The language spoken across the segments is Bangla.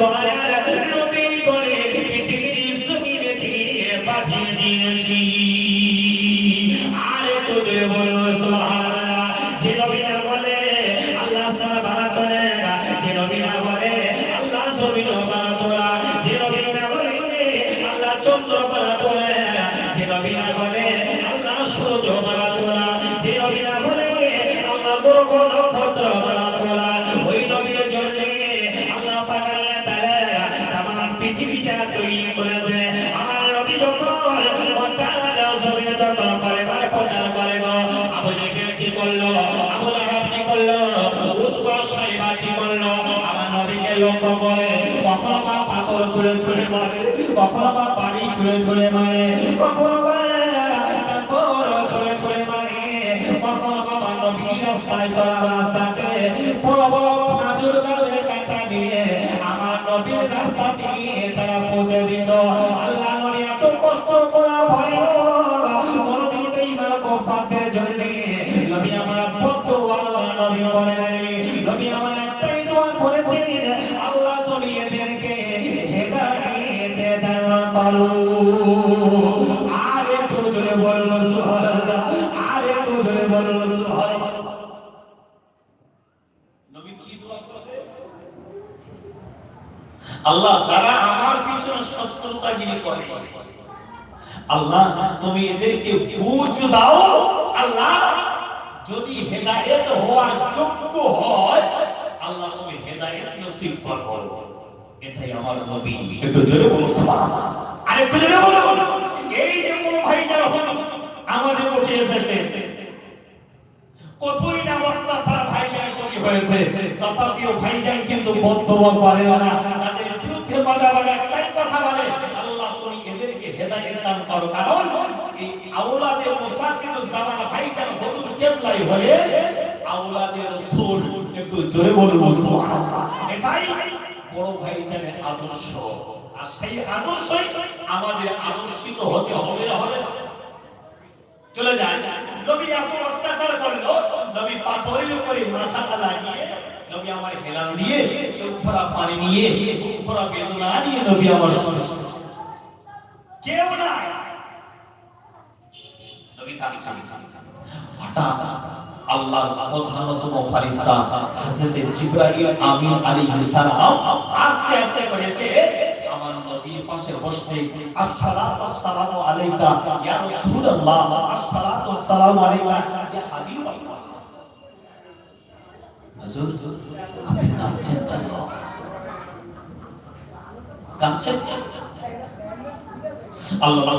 তাআলা দয়ার পৃথিবীটা তৈরি করেছে। আমার নবী যখন জমিনে যখন করে করে প্রচার করে গো, আবু জেহেল কি করল আবু লাহাব কি করল উতবা সাইবা কি করল আমার নবীকে লক্ষ্য করে কখনো বা পাথর ছুঁড়ে ছুঁড়ে মারে, কখনো বা পানি ছুঁড়ে ছুঁড়ে মারে, কখনো বা ছুঁড়ে ছুঁড়ে মারে, কখনো বা নবী রাস্তায় চলা রাস্তাতে আল্লাহ যারা আমার পিছনে শত্রুতাগিরি করে, আল্লাহ তুমি এদেরকে বুঝ দাও, আল্লাহ যদি হেদায়েত হওয়ার যোগ্য হয়, আল্লাহ তুমি হেদায়েত নসিব করো। এটাই আমার নবী। একটু জোরে বলো, সুবহানাল্লাহ। আর একটু জোরে বলো। এই যে কোন ভাই যারা হলো আমাদের উঠে এসেছে, কতই না অত্যাচার ভাইজান করি হয়েছে, তথাপিও ভাইজান কিন্তু বদ্ধ করে না। তাদের বিরুদ্ধে আদর্শ। আর সেই আদর্শই আমাদের আদর্শিত হতে হবে চলে যায়। নবী এত অত্যাচার করল, নবী পাথরের উপরে মাথাটা লাগিয়ে নবী আমার হেলান দিয়ে চোখ ভরা পানি নিয়ে বুক ভরা বেদনা নিয়ে নবী আমার কেউ না নবী কাঁদছেন। হঠাৎ আল্লাহর প্রধানতম ফারিস্তা হযরত জিবরাইল আমিন আলাইহিস সালাম আস্তে আস্তে করে এসে আমার নবীর পাশে বসতে, আসসালাতু আসসালামু আলাইকা, ইয়া রাসূলুল্লাহ, আসসালাতু আসসালামু আলাইকা ইয়া হাবিবাল্লাহ হুজুর, আপনি কাঁদছেন কেন? কাঁদছেন? আল্লাহ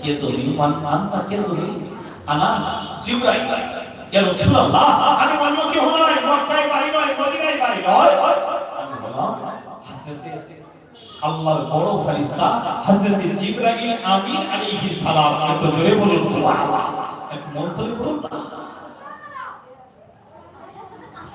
কে তুমি মান আন্তা কে তুমি আনা জিবরাইল। ইয়া রাসূলুল্লাহ, আমি অন্য কেউ নয়, মক্কায় বাড়ি নয়, মদিনায় বাড়ি নয়। আমি বললাম হযরতে আল্লাহর বড় ফেরেশতা হযরত জিবরাইল আমিন আলাইহিস সালাম। একটু জোরে বলুন, সুবহানাল্লাহ। মন করে বলুন না হুজুর আপনি কাঁদছেন কেন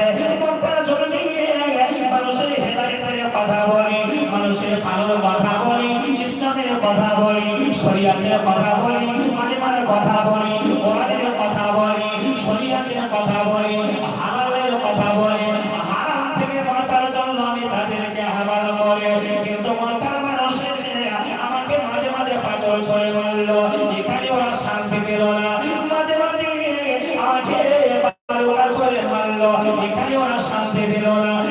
শরিয়াতের কথা বলি মানে কথা বলি, কোরআনের কথা বলি, শরিয়াতের কথা বলি, হালালের কথা বলি, হারাম থেকে বাঁচার জন্য আমি তাদেরকে হালাল করে কিন্তু মক্কার মানুষ আমাকে মাঝে মাঝে পাগল ছড়ে মারলো। এখানে ওরা শান্তি পেল না। মাঝে মাঝে আমাকে ছড়ে মারলো। এখানে ওরা শান্তি পেল না।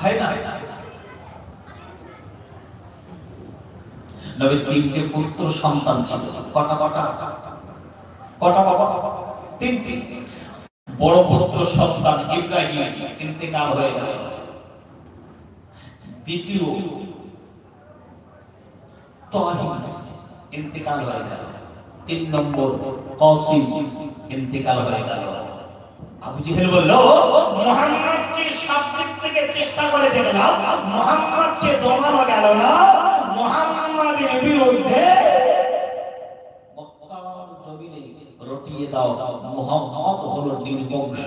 হয় না। নবীর তিনটে পুত্র সন্তান ছিল। কটা কটা? কটা বাবা? তিনটি। বড় পুত্র সন্তান ইব্রাহিম ইন্তেকাল হয়ে গেল। দ্বিতীয় ইন্তেকাল হয়ে গেল। তিন নম্বর কাসিম ইন্তেকাল হয়ে গেল। আবু জেহেল বলল মোহাম্মদকে সব দিক থেকে চেষ্টা করে দেখলাম মোহাম্মদকে দমানো গেল না মোহাম্মদের বিরুদ্ধে রটিয়ে দাও মোহাম্মদ হলো নির্বংশ।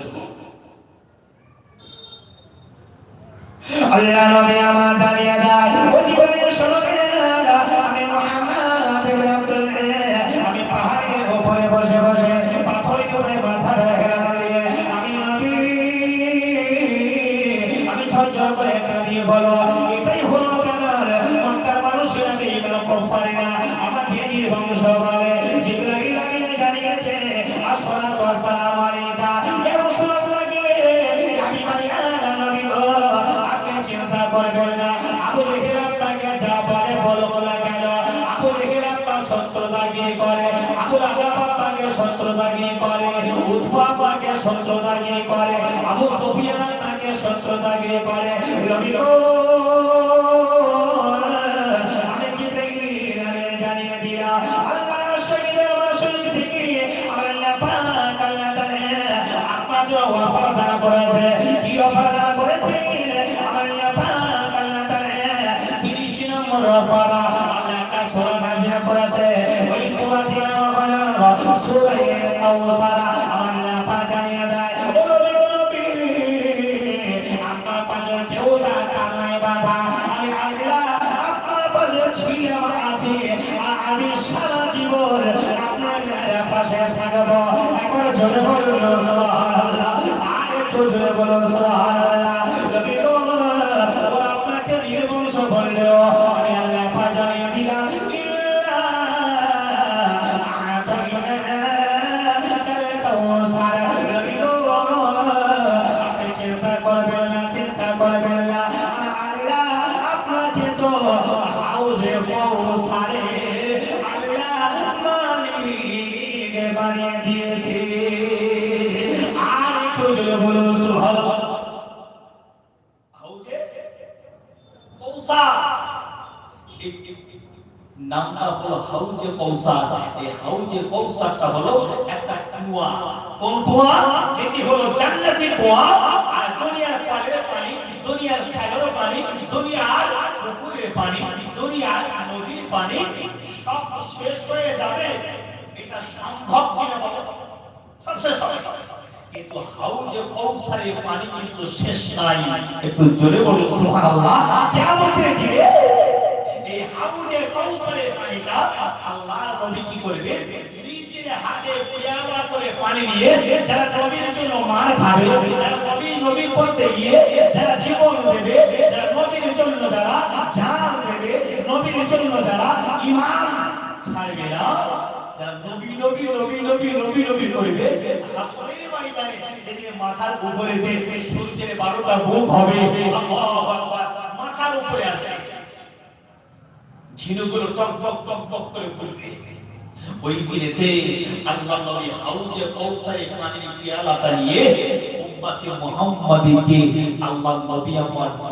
আল্লাহ নবী আমার দাঁড়িয়ে দেয় ও জীবনের শত্রুতাগি করে আবু সুফিয়ান আপনাকে শত্রুতাগি করে নবী গো আমি কি দেখি আমি জানিয়ে দিয়া, আল্লাহ শহীদ আমার শহীদ থেকে আল্লাহ পাক, আল্লাহ তাআলা আপনাকে ওয়াফাদার করেছে। কি ওয়াফাদার করেছে? আল্লাহ পাক, আল্লাহ তাআলা 30 নম্বর ওয়াফাদা আল্লাহ কা সূরা নাযিল করেছে। ওই সূরাটি নাম হলো সূরা কাউসার বলুন সুবহানাল্লাহ আর সুবহানাল্লাহ হাউজে কৌসার। নামটা হলো হাউজে কৌসার। এই হাউজে কৌসারটা হলো একটা কুয়া। কোন কুয়া? যেটি হলো জান্নাতি কুয়া। আর দুনিয়ার পালের পানি, দুনিয়ার সাগরের পানি, দুনিয়ার পুকুরের পানি, দুনিয়ার নদীর পানি সব শেষ হয়ে যাবে। এটা সম্ভব কিনা বলো? সব শেষ কিন্তু হাউজে কৌসারের পানি কিন্তু শেষ নাই। একটু জোরে বলুন সুবহানাল্লাহ। কিয়ামতের দিনে এই হাউজে কৌসারের পানিটা আল্লাহর নবী কি করবে? নিজের হাতে পেয়ালা করে পানি নিয়ে যারা নবীর জন্য মার খাবে যারা নবী নবী করতে গিয়ে যারা জীবন দেবে যারা নবীর জন্য যারা জান দেবে নবীর জন্য যারা ঈমান ছাড়বে না।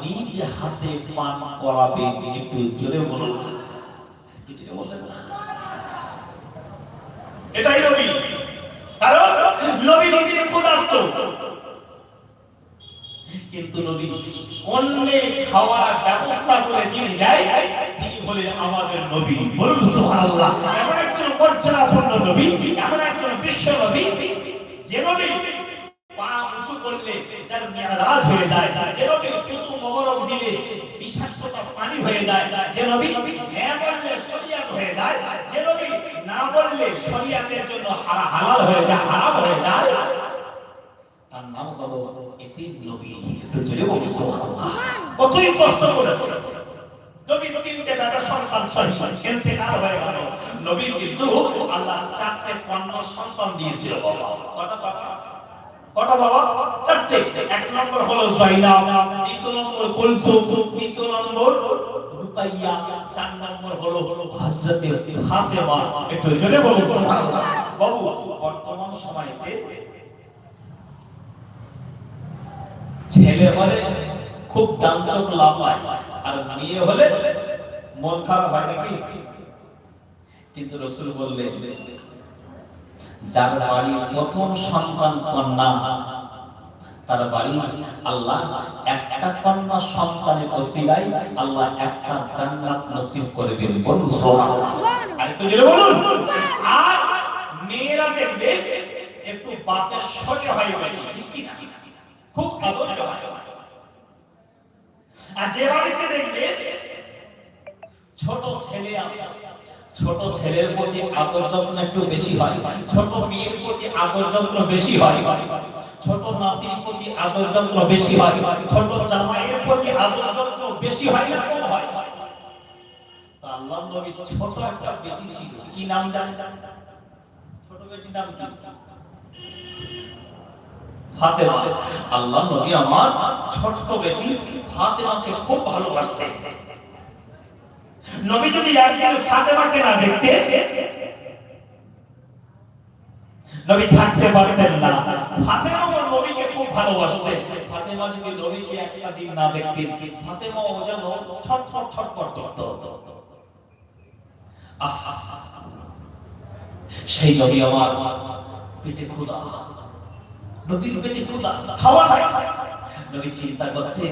নিজ হাতে পান করাবে। একটু জোরে না? এটাই নবী। কারণ নবী নবীর পদার্থ। কিন্তু নবী অন্যে খাওয়ার ব্যবস্থা করে যিনি যায় তিনি হলেন আমাদের নবী। বলুন সুবহানাল্লাহ। এমন একজন মর্যাদাপূর্ণ নবী, এমন একজন বিশ্ব নবী, যে নবী পা উঁচু করলে যার মেয়ারাজ হয়ে যায়, যে নবী কিন্তু মোবারক দিলে বিষাক্ততা পানি হয়ে যায়, যে নবী বললে শরিয়াতের জন্য হালাল হয়ে যায়, হারাম হয়ে যায়। তার নাম হলো এতিম নবী। একটু জোরে সুবহানাল্লাহ। কতই কষ্ট করেছে। নবী তিনটে বেটা সন্তান কিন্তু আল্লাহ চারটে সন্তান দিয়েছিল কটা বাবা? কটা বাবা? চারটে। এক নম্বর হলো জাইনাব দ্বিতীয় নম্বর তৃতীয় নম্বর চার নম্বর হলো একটু জোরে বাবু, বর্তমান সময়তে ছেলে হলে খুব লাভ হয়, আর মেয়ে হলে মন খারাপ হয় নাকি? কিন্তু রসুল বললেন, যার বাড়ি প্রথম সন্তান কন্যা তার বাড়ি আল্লাহ একটা কন্যা সন্তানের ওসিলায় আল্লাহ একটা জান্নাত নসিব করে দেন বলুন জোরে বলুন। আর মেয়েরা দেখবে একটু বাপের হয় ঠিক কি খুব আদর্য হয়। আর যে বাড়িতে দেখবে ছোট ছেলে আছে ছোট ছেলের প্রতি আদর যত্ন একটু বেশি হয় ছোট মেয়ের প্রতি আদর যত্ন বেশি হয়। ছোট নাতির প্রতি আদর যত্ন বেশি হয়। ছোট জামাইয়ের প্রতি আদর যত্ন বেশি হয় না, কম হয়। খুব নবী দেখতে নবী থাকতে পারতেন না। ফাতেমা ও নবীকে খুব ভালোবাসতেন। ফাতেমা যদি নবীকে একটা দিন না দেখতেন, ফাতেমা ও যেন ছটফট ছটফট করত। সেই নবী আমার পেটে ক্ষুধা। নবীর পেটে ক্ষুধা। খাওয়া নাই। নবী চিন্তা করছে,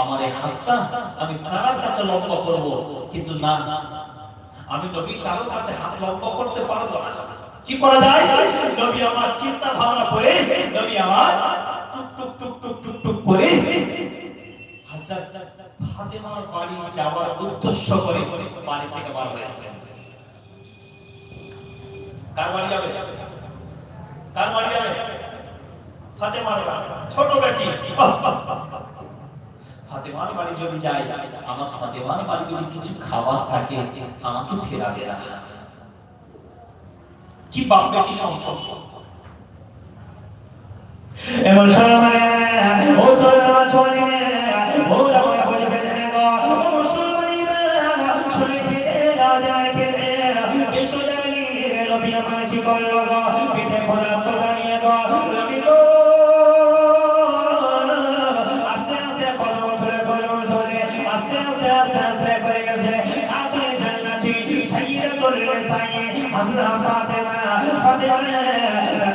আমার এই হাতটা আমি কার কাছে লম্বা করব? কিন্তু না। আমি নবী কারও কাছে হাত লম্বা করতে পারব না। কি করা যায়? নবী আমার চিন্তা ভাবনা করে, নবী আমার টুক টুক টুক টুক টুক টুক করে হযরত ফাতেমার বাড়ি যাওয়ার উদ্দেশ্য করে বাড়ি থেকে বার হয়েছে কার বাড়ি যাবে? কার বাড়ি যাবে? ফাতেমার বাড়ি, ছোট বেটি। ফাতেমার বাড়ি যদি যাই আমার ফাতেমার বাড়ি যদি কিছু খাবার থাকে, আমাকে ফেরাবে না। কি বাপ বেটি সম্পর্ক এমন সময় ও তোর নাচ হলিবে ও রামা বলে ফেলবে গো। ও শুনে ফিরে যাও যায় ফিরে বিশ্ব জানি নবী আমার কি করল গো? পিঠে খোলা তো বানিয়ে গো নবী গো। আস্তে আস্তে আস্তে আস্তে করে গেছে। আতে জান্নাতি সাইয়্যিদাতুল নিসাই হযরত Fatima Fatima.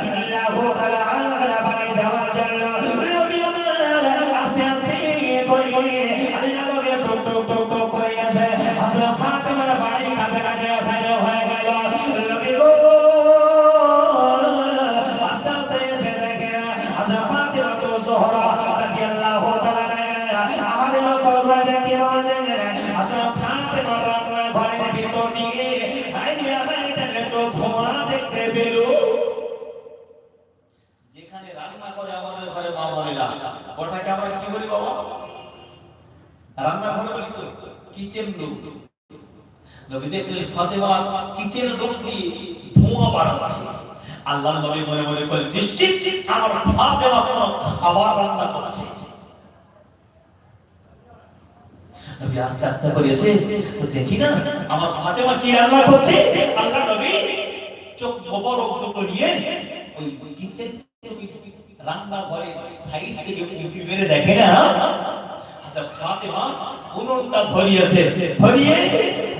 Fatima kitchen room দিয়ে ধোঁয়া বাড়াচ্ছে। আল্লাহ নবী মনে মনে করে, নিশ্চিত আমার ফাতেমা কোনো খাবার রান্না করছে। নবী আস্তে আস্তে করে এসে, তো দেখি না, আমার ফাতেমা কি রান্না করছে? আল্লাহ নবী চোখ খবর অগ্রত নিয়ে ওই কিচেন রান্না ঘরে সাইড থেকে উঁকি মেরে দেখে না আচ্ছা ফাতেমা উনুনটা ধরিয়েছে। ধরিয়ে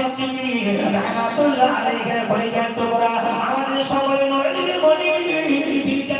সিদ্দিকী রাহমাতুল্লাহ আলাইহি বলে জ্ঞান তোমরা আমাদের সকলে নবীর মনি বিজ্ঞান